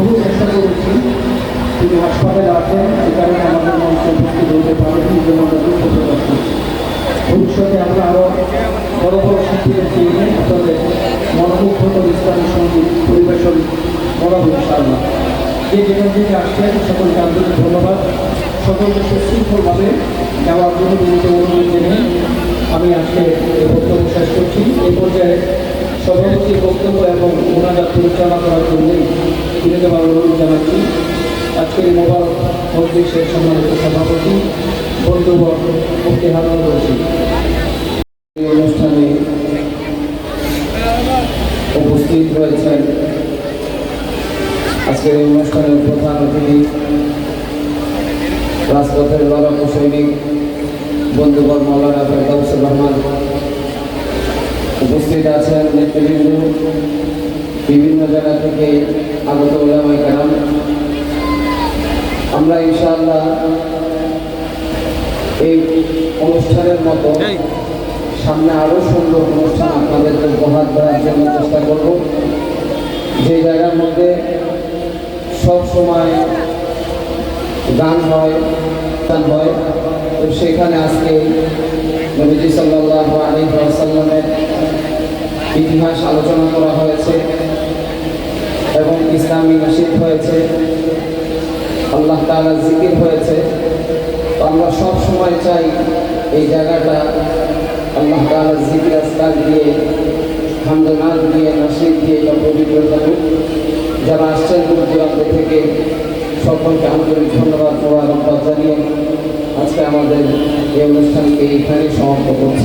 বহু চেষ্টা করেছি তিনি হাসপাতালে আছেন এই কারণে আমাদের মঞ্চে উপস্থিত হতে পারেন জন্য আমরা দুঃখ প্রকাশ করছি। ভবিষ্যতে আমরা আরও বড় বড় শিল্পীদের নিয়ে আপনাদের মনোমুগ্ধকর ইসলামী সংগীত পরিবেশন করাবো, ইনশাআল্লাহ। যে যেখান থেকে আসছেন, সকলকে আন্তরিক ধন্যবাদ। সকলকে সুশৃঙ্খলভাবে যাওয়ার জন্য অনুরোধ জেনে আমি আজকে এই বক্তব্য শেষ করছি। এই পর্যায়ে সভাপতির বক্তব্য এবং মোনাজাত পরিচালনা করার জন্যই বিনীতভাবে অনুরোধ জানাচ্ছি। আজকের মোবারক মজলিসের সম্মানিত সভাপতি বন্ধুবর মুক্তি হারান রয়েছে এই অনুষ্ঠানে উপস্থিত রয়েছেন আজকের এই অনুষ্ঠানের প্রধান অতিথি, রাজপথের লড়াকু সৈনিক বন্ধুবর মৌলানা ফেরদাউসুর রহমান। উপস্থিত আছেন নেতৃবৃন্দ, বিভিন্ন জায়গা থেকে আগত ওলামাই কালাম আমরা ইনশাআল্লাহ এই অনুষ্ঠানের মতো সামনে আরও সুন্দর অনুষ্ঠান আপনাদেরকে উপহার দেওয়ার জন্য চেষ্টা করব। যে জায়গার মধ্যে সব সময় গান হয় গান হয়। সেখানে আজকে নবীজি আলাইহি ওয়াসাল্লামের ইতিহাস আলোচনা করা হয়েছে এবং ইসলামী নাসিদ হয়েছে, আল্লাহ তাআলা জিকির হয়েছে। আমরা সব সময় চাই এই জায়গাটা আল্লাহ তাআলা জিকির আজকাল দিয়ে হামদনাথ দিয়ে নাসিদ দিয়ে এটা পবিত্র থাকুক যারা আসছেন দূর দূরান্ত থেকে, সকলকে আন্তরিক ধন্যবাদ, মোবারকবাদ জানিয়ে আজকে আমাদের এই অনুষ্ঠানকে এখানে সমাপ্ত করছি।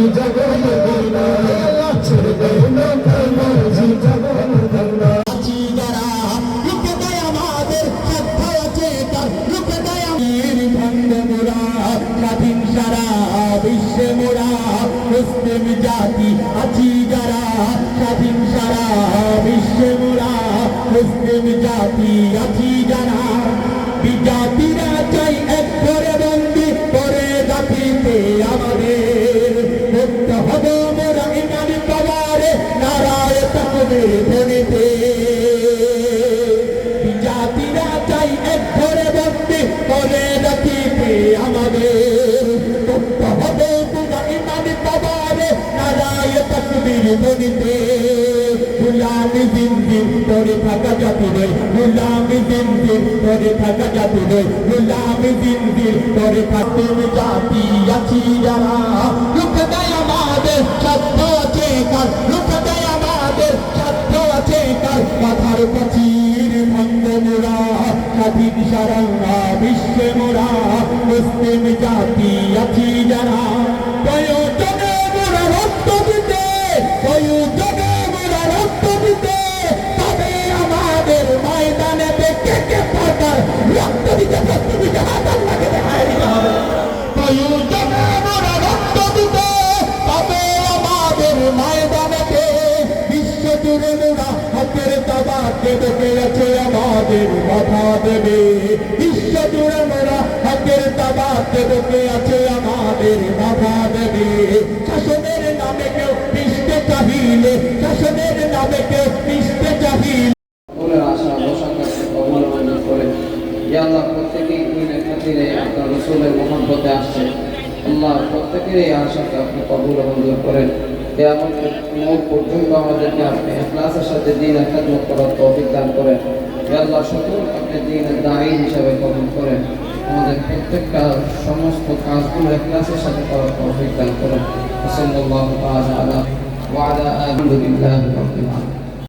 জগৎ তকবীর বনিতে গুলামি জিন্দির করে থাকা জাতি নয় গুলামি জিন্দির করে থাকা জাতি নয় গুলামি জিন্দির করে থাকতে জাতি আছি যারা। রুখ দেয় আমাদের সাধ্য আছে কার? রুখ দেয় আমাদের সাধ্য আছে কার? মাথার প্রাচীর ভঙ্গ মোরা, স্বাধীন সারা বিশ্বে মোরা, মুসলিম জাতি আছি যারা। জুড়ে মোরা হাতের তাবাকে দেখে আছে আমাদের মাথা দেবে বিশ্ব জুড়ে মোরা হাতের তাবাকে দেখে আছে আমাদের মাথা দেবে শাসনের নামে কেউ পিসতে চাহিলে শাসনের নামে কেউ পিসতে চাহিলে করে আল্লাহ প্রত্যেকের এই আশাকে আপনি কবুল মঞ্জুর করেন। কেয়ামত মোট পর্যন্ত আমাদেরকে আপনি এখলাসের সাথে দিন খেদমত করার তৌফিক দান করেন। আল্লাহ, সকল আপনি দিনের দায়ী হিসাবে গ্রহণ করেন। আমাদের প্রত্যেকটা সমস্ত কাজগুলো এখলাসের সাথে করার তৌফিক দান করেন। সাল্লাল্লাহু তাআলা আলা ওয়া আলা